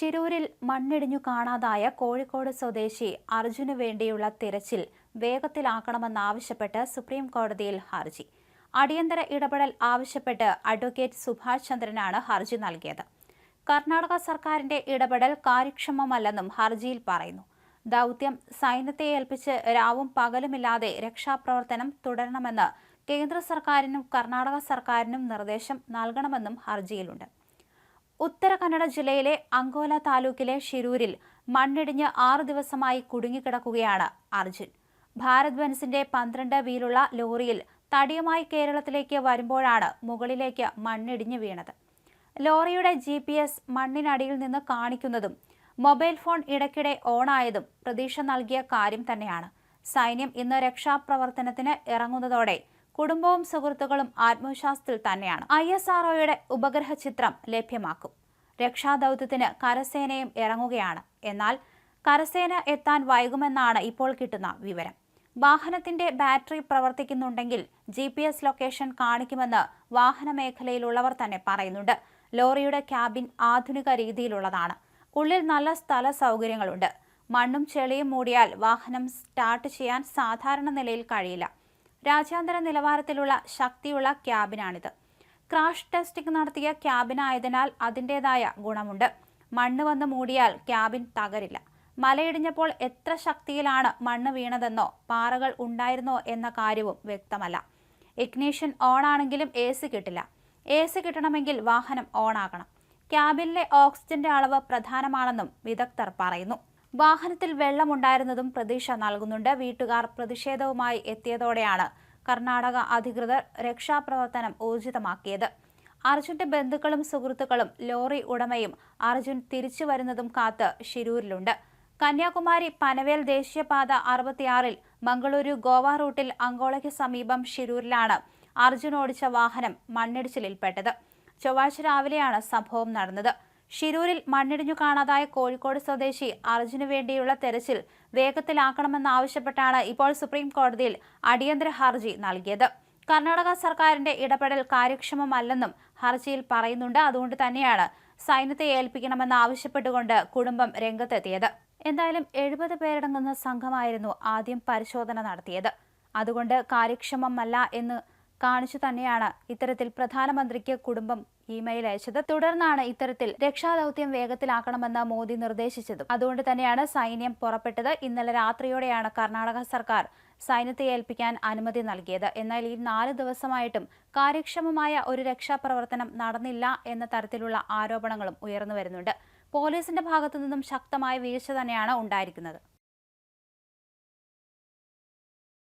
ശിരൂരിൽ മണ്ണിടിഞ്ഞു കാണാതായ കോഴിക്കോട് സ്വദേശി അർജുന് വേണ്ടിയുള്ള തിരച്ചിൽ വേഗത്തിലാക്കണമെന്നാവശ്യപ്പെട്ട് സുപ്രീം കോടതിയിൽ ഹർജി. അടിയന്തര ഇടപെടൽ ആവശ്യപ്പെട്ട് അഡ്വക്കേറ്റ് സുഭാഷ് ചന്ദ്രനാണ് ഹർജി നൽകിയത്. കർണാടക സർക്കാരിന്റെ ഇടപെടൽ കാര്യക്ഷമമല്ലെന്നും ഹർജിയിൽ പറയുന്നു. ദൗത്യം സൈന്യത്തെ ഏൽപ്പിച്ച് രാവും പകലുമില്ലാതെ രക്ഷാപ്രവർത്തനം തുടരണമെന്ന് കേന്ദ്ര സർക്കാരിനും കർണാടക സർക്കാരിനും നിർദ്ദേശം നൽകണമെന്നും ഹർജിയിലുണ്ട്. ഉത്തര കന്നഡ ജില്ലയിലെ അങ്കോല താലൂക്കിലെ ഷിരൂരിൽ മണ്ണിടിഞ്ഞ് ആറു ദിവസമായി കുടുങ്ങിക്കിടക്കുകയാണ് അർജുൻ. ഭാരത് ബെൻസിന്റെ പന്ത്രണ്ട് വീലുള്ള ലോറിയിൽ തടിയുമായി കേരളത്തിലേക്ക് വരുമ്പോഴാണ് മുകളിലേക്ക് മണ്ണിടിഞ്ഞു വീണത്. ലോറിയുടെ ജി പി എസ് മണ്ണിനടിയിൽ നിന്ന് കാണിക്കുന്നതും മൊബൈൽ ഫോൺ ഇടയ്ക്കിടെ ഓണായതും പ്രതീക്ഷ നൽകിയ കാര്യം തന്നെയാണ്. സൈന്യം ഇന്ന് രക്ഷാപ്രവർത്തനത്തിന് ഇറങ്ങുന്നതോടെ കുടുംബവും സുഹൃത്തുക്കളും ആത്മവിശ്വാസത്തിൽ തന്നെയാണ്. ഐ എസ് ആർഒയുടെ ഉപഗ്രഹ ചിത്രം ലഭ്യമാക്കും. രക്ഷാദൌത്യത്തിന് കരസേനയും ഇറങ്ങുകയാണ്. എന്നാൽ കരസേന എത്താൻ വൈകുമെന്നാണ് ഇപ്പോൾ കിട്ടുന്ന വിവരം. വാഹനത്തിന്റെ ബാറ്ററി പ്രവർത്തിക്കുന്നുണ്ടെങ്കിൽ ജി പി എസ് ലൊക്കേഷൻ കാണിക്കുമെന്ന് വാഹന മേഖലയിലുള്ളവർ തന്നെ പറയുന്നുണ്ട്. ലോറിയുടെ ക്യാബിൻ ആധുനിക രീതിയിലുള്ളതാണ്. ഉള്ളിൽ നല്ല സ്ഥല സൗകര്യങ്ങളുണ്ട് മണ്ണും ചെളിയും മൂടിയാൽ വാഹനം സ്റ്റാർട്ട് ചെയ്യാൻ സാധാരണ നിലയിൽ കഴിയില്ല. രാജ്യാന്തര നിലവാരത്തിലുള്ള ശക്തിയുള്ള ക്യാബിനാണിത്. ക്രാഷ് ടെസ്റ്റിംഗ് നടത്തിയ ക്യാബിനായതിനാൽ അതിന്റെതായ ഗുണമുണ്ട്. മണ്ണ് വന്ന് മൂടിയാൽ ക്യാബിൻ തകരില്ല. മലയിടിഞ്ഞപ്പോൾ എത്ര ശക്തിയിലാണ് മണ്ണ് വീണതെന്നോ പാറകൾ ഉണ്ടായിരുന്നോ എന്ന കാര്യവും വ്യക്തമല്ല. ഇഗ്നീഷൻ ഓണാണെങ്കിലും എ സി കിട്ടില്ല. എ സി കിട്ടണമെങ്കിൽ വാഹനം ഓണാകണം. ക്യാബിനിലെ ഓക്സിജന്റെ അളവ് പ്രധാനമാണെന്നും വിദഗ്ധർ പറയുന്നു. വാഹനത്തിൽ വെള്ളമുണ്ടായിരുന്നതും പ്രതീക്ഷ നൽകുന്നുണ്ട്. വീട്ടുകാർ പ്രതിഷേധവുമായി എത്തിയതോടെയാണ് കർണാടക അധികൃതർ രക്ഷാപ്രവർത്തനം ഊർജിതമാക്കിയത്. അർജുന്റെ ബന്ധുക്കളും സുഹൃത്തുക്കളും ലോറി ഉടമയും അർജുൻ തിരിച്ചു വരുന്നതും കാത്ത് ഷിരൂരിലുണ്ട് കന്യാകുമാരി പനവേൽ ദേശീയപാത അറുപത്തിയാറിൽ മംഗളൂരു ഗോവ റൂട്ടിൽ അങ്കോളയ്ക്ക് സമീപം ഷിരൂരിലാണ് അർജുൻ ഓടിച്ച വാഹനം മണ്ണിടിച്ചിലിൽപ്പെട്ടത്. ചൊവ്വാഴ്ച രാവിലെയാണ് സംഭവം നടന്നത്. ഷിരൂരിൽ മണ്ണിടിഞ്ഞു കാണാതായ കോഴിക്കോട് സ്വദേശി അർജുനു വേണ്ടിയുള്ള തെരച്ചിൽ വേഗത്തിലാക്കണമെന്നാവശ്യപ്പെട്ടാണ് ഇപ്പോൾ സുപ്രീം കോടതിയിൽ അടിയന്തര ഹർജി നൽകിയത്. കർണാടക സർക്കാരിന്റെ ഇടപെടൽ കാര്യക്ഷമമല്ലെന്നും ഹർജിയിൽ പറയുന്നുണ്ട്. അതുകൊണ്ട് തന്നെയാണ് സൈന്യത്തെ ഏൽപ്പിക്കണമെന്ന് ആവശ്യപ്പെട്ടുകൊണ്ട് കുടുംബം രംഗത്തെത്തിയത്. എന്തായാലും എഴുപത് പേരടങ്ങുന്ന സംഘമായിരുന്നു ആദ്യം പരിശോധന നടത്തിയത്. അതുകൊണ്ട് കാര്യക്ഷമമല്ല എന്ന് കാണിച്ചു തന്നെയാണ് ഇത്തരത്തിൽ പ്രധാനമന്ത്രിക്ക് കുടുംബം ഇമെയിൽ അയച്ചത്. തുടർന്നാണ് ഇത്തരത്തിൽ രക്ഷാദൌത്യം വേഗത്തിലാക്കണമെന്ന് മോദി നിർദ്ദേശിച്ചതും. അതുകൊണ്ട് തന്നെയാണ് സൈന്യം പുറപ്പെട്ടത്. ഇന്നലെ രാത്രിയോടെയാണ് കർണാടക സർക്കാർ സൈന്യത്തെ ഏൽപ്പിക്കാൻ അനുമതി നൽകിയത്. എന്നാൽ ഈ നാല് ദിവസമായിട്ടും കാര്യക്ഷമമായ ഒരു രക്ഷാപ്രവർത്തനം നടന്നില്ല എന്ന തരത്തിലുള്ള ആരോപണങ്ങളും ഉയർന്നു വരുന്നുണ്ട്. പോലീസിന്റെ ഭാഗത്തു നിന്നും ശക്തമായ വീഴ്ച തന്നെയാണ് ഉണ്ടായിരിക്കുന്നത്.